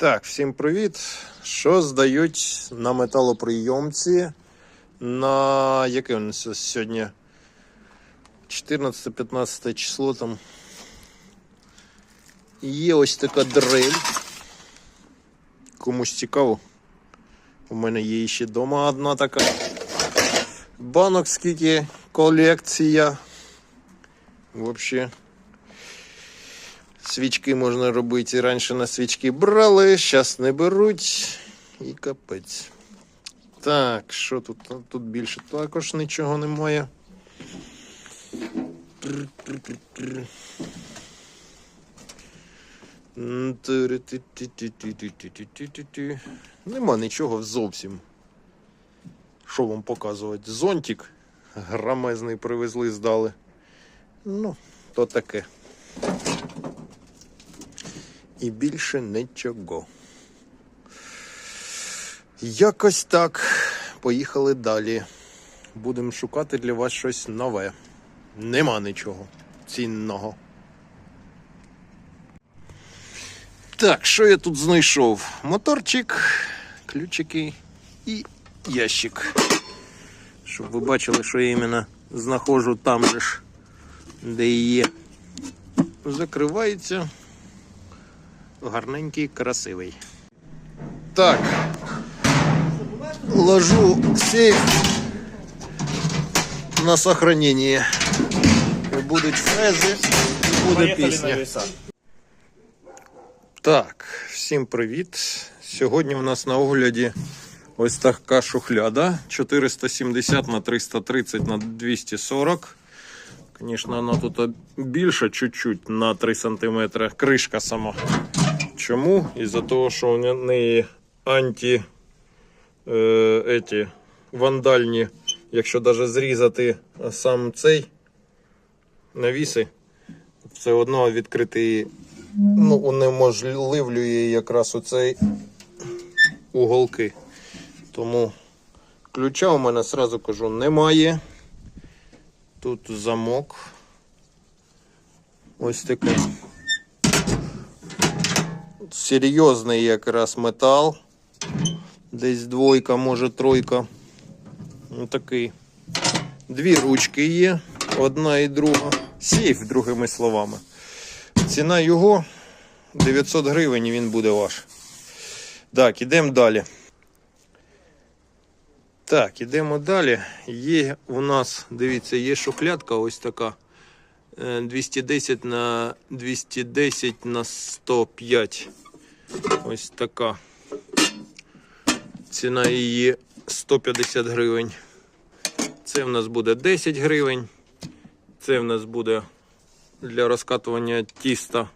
Так, всім привіт. Що здають на металоприйомці на яке у нас сьогодні? 14-15 число там. Є ось така дрель. Комусь цікаво. У мене є ще вдома одна така. Банок скільки колекція. Взагалі. Свічки можна робити. Раніше на свічки брали, зараз не беруть. І капець. Так, що тут? Ну, тут більше також нічого немає. Нема нічого зовсім. Що вам показувати? Зонтик громезний привезли, здали. Ну, то таке. І більше нічого. Якось так. Поїхали далі. Будемо шукати для вас щось нове. Нема нічого цінного. Так, що я тут знайшов? Моторчик, ключики і ящик. Щоб ви бачили, що я іменно знаходжу там же ж, де є. Закривається гарненький, красивий. Так. Ложу сейф на сохранение. Будуть фрези, і буде пісня. Так, всім привіт. Сьогодні у нас на огляді ось така шухляда 470 на 330 на 240. Звісно, вона тут більша чуть-чуть на 3 см. Кришка сама. Чому? Із-за того, що у неї анті е, еті, вандальні, якщо навіть зрізати сам цей навіси, все одно відкритий ну, унеможливлює якраз оцей уголки. Тому ключа у мене сразу кажу немає. Тут замок. Ось такий. Серйозний якраз метал. Десь двойка, може тройка. Ну такий. Дві ручки є, одна і друга. Сейф, другими словами. Ціна його 900 гривень і він буде ваш. Так, ідемо далі. Так, ідемо далі. Є у нас, дивіться, є шухлядка ось така. Е, 210 на 210 на 105. Ось така. Ціна її 150 гривень. Це в нас буде 10 гривень. Це в нас буде для розкатування тіста.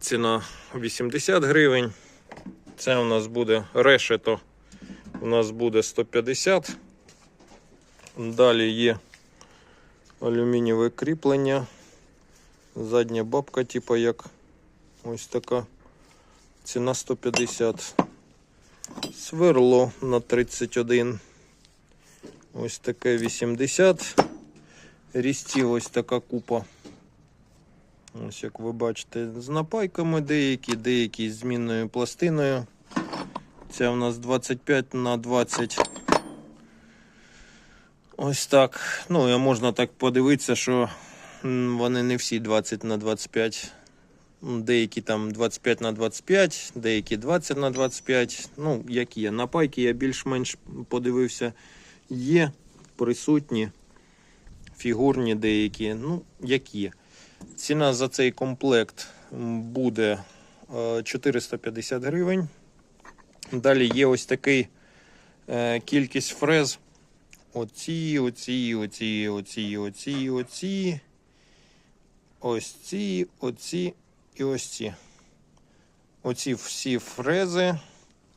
Ціна 80 гривень. Це у нас буде решето. У нас буде 150. Далі є алюмінієве кріплення. Задня бабка, типу як ось така. Ціна 150. Сверло на 31. Ось таке 80. Різців ось така купа. Ось як ви бачите, з напайками деякі, деякі з змінною пластиною. Це у нас 25 на 20. Ось так. Ну, і можна так подивитися, що вони не всі 20 на 25. Деякі там 25 на 25, деякі 20 на 25. Ну, як є. Напайки я більш-менш подивився. Є присутні фігурні деякі, ну, як. Ціна за цей комплект буде е, 450 гривень. Далі є ось такий е, кількість фрез. Оці, оці, оці, оці, оці, оці. Ось ці, оці і ось ці. Оці всі фрези.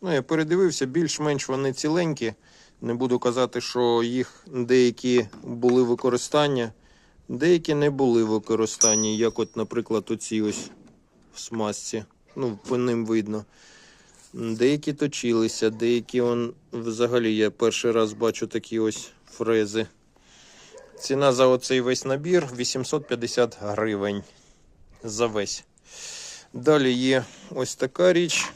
Ну, я передивився, більш-менш вони ціленькі. Не буду казати, що їх деякі були використання, деякі не були використання, як от, наприклад, оці ось в смазці. Ну, по ним видно. Деякі точилися, деякі он, взагалі я перший раз бачу такі ось фрези. Ціна за оцей весь набір 850 гривень. За весь. Далі є ось така річ.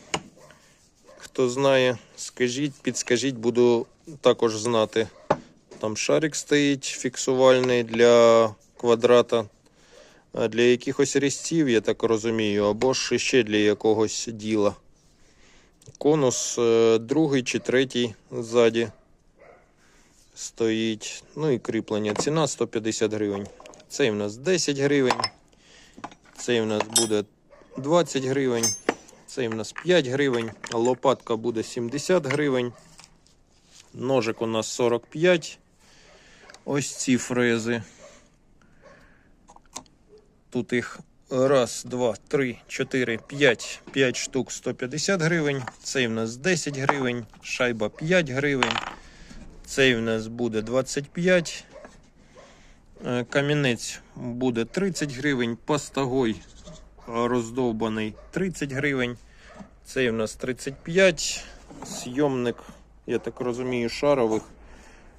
Хто знає, скажіть, підскажіть, буду також знати. Там шарик стоїть фіксувальний для квадрата, для якихось різців, я так розумію, або ж ще для якогось діла. Конус е, другий чи третій ззаді стоїть. Ну і кріплення. Ціна 150 гривень. Цей в нас 10 гривень. Цей в нас буде 20 гривень. Цей в нас 5 гривень. Лопатка буде 70 гривень. Ножик у нас 45. Ось ці фрези. Тут їх раз, два, три, чотири, п'ять. П'ять штук 150 гривень. Цей в нас 10 гривень. Шайба 5 гривень. Цей в нас буде 25. Е, Камінець буде 30 гривень. Пастагой роздовбаний 30 гривень. Цей в нас 35. Сйомник, я так розумію, шарових.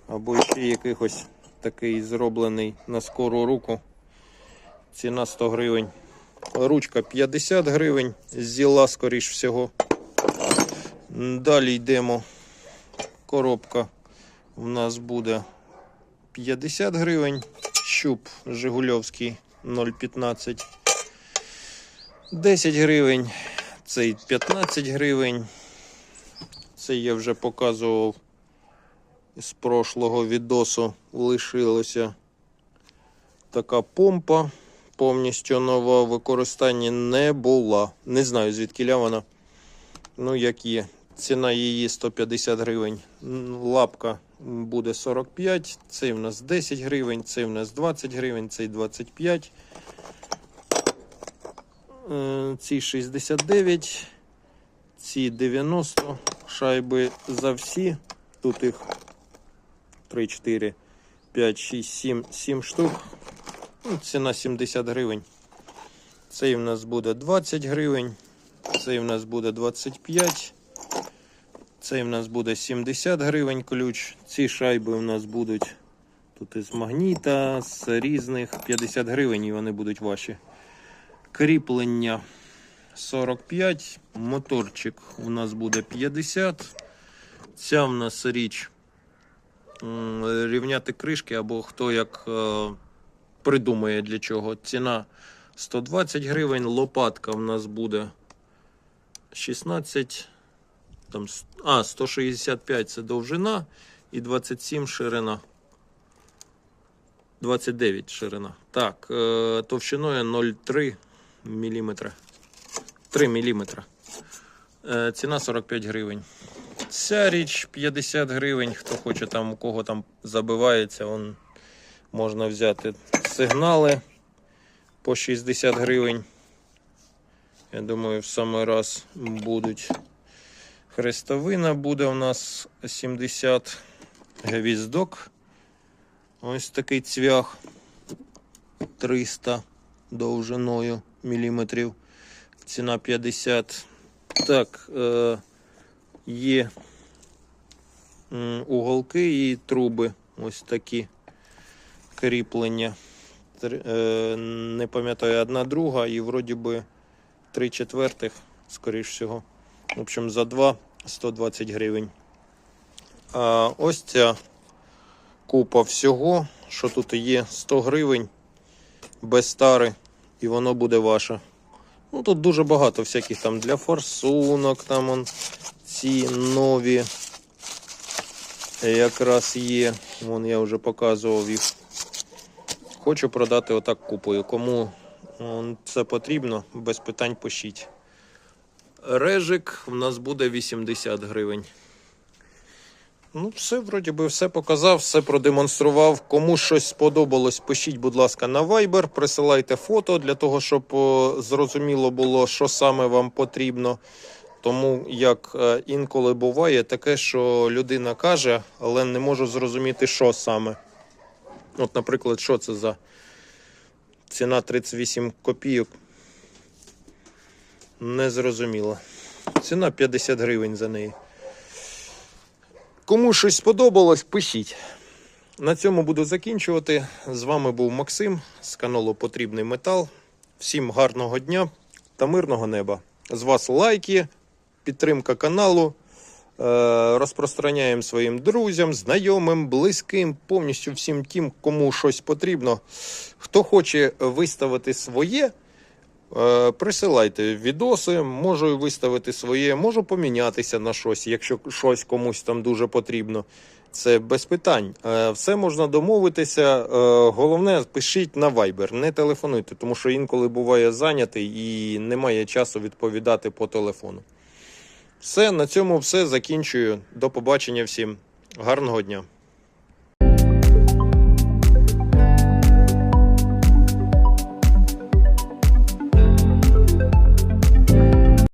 Або ще якихось такий зроблений на скору руку. Ціна 100 гривень. Ручка 50 гривень. Зіла, скоріш всього. Далі йдемо. Коробка у нас буде 50 гривень. Щуп Жигульовський 0,15. 10 гривень. Цей 15 гривень. Це я вже показував з прошлого відосу. Лишилося така помпа. Повністю нова в використанні не була. Не знаю звідки вона. Ну, як є. Ціна її 150 гривень. Лапка буде 45. Цей в нас 10 гривень, цей в нас 20 гривень, цей 25. Е, Ці 69, ці 90 шайби за всі. Тут їх 3, 4, 5, 6, 7, 7 штук. Ну, Ціна 70 гривень. Цей в нас буде 20 гривень. Цей в нас буде 25. Цей в нас буде 70 гривень ключ. Ці шайби у нас будуть тут із магніта, з різних 50 гривень, і вони будуть ваші. Кріплення 45. Моторчик у нас буде 50. Ця в нас річ рівняти кришки або хто як е, придумає для чого. Ціна 120 гривень. Лопатка в нас буде 16. Там, а, 165 це довжина і 27 ширина. 29 ширина. Так, е, товщиною 0,3 мм. 3 мм. Ціна 45 гривень. Ця річ 50 гривень. Хто хоче там, у кого там забивається, он, можна взяти сигнали по 60 гривень. Я думаю, в самий раз будуть. Хрестовина буде у нас 70 гвіздок. Ось такий цвях 300 довжиною міліметрів. Ціна 50. Так, е, є уголки і труби. Ось такі кріплення. Три- е, не пам'ятаю, одна друга і вроді би 3 четвертих, скоріш всього. В общем, за 2 120 гривень. А ось ця купа всього, що тут є 100 гривень без тари, і воно буде ваше. Ну тут дуже багато всяких там для форсунок, там он, ці нові якраз є. Вон я вже показував їх. Хочу продати отак купою. Кому це потрібно, без питань пишіть. Режик в нас буде 80 гривень. Ну, все, вроді би, все показав, все продемонстрував. Кому щось сподобалось, пишіть, будь ласка, на Viber, присилайте фото для того, щоб зрозуміло було, що саме вам потрібно. Тому як е, інколи буває таке, що людина каже, але не можу зрозуміти, що саме. От, наприклад, що це за ціна 38 копійок. Не зрозуміло. Ціна 50 гривень за неї. Кому щось сподобалось, пишіть. На цьому буду закінчувати. З вами був Максим з каналу Потрібний Метал. Всім гарного дня. та мирного неба. З вас лайки, підтримка каналу. Е, Розпространяємо своїм друзям, знайомим, близьким, повністю всім тим, кому щось потрібно. Хто хоче виставити своє, присилайте відоси, можу виставити своє, можу помінятися на щось, якщо щось комусь там дуже потрібно. Це без питань. Е, Все можна домовитися. Е, Головне, пишіть на Viber, не телефонуйте, тому що інколи буває зайнятий і немає часу відповідати по телефону. Все, на цьому все закінчую. До побачення всім. Гарного дня.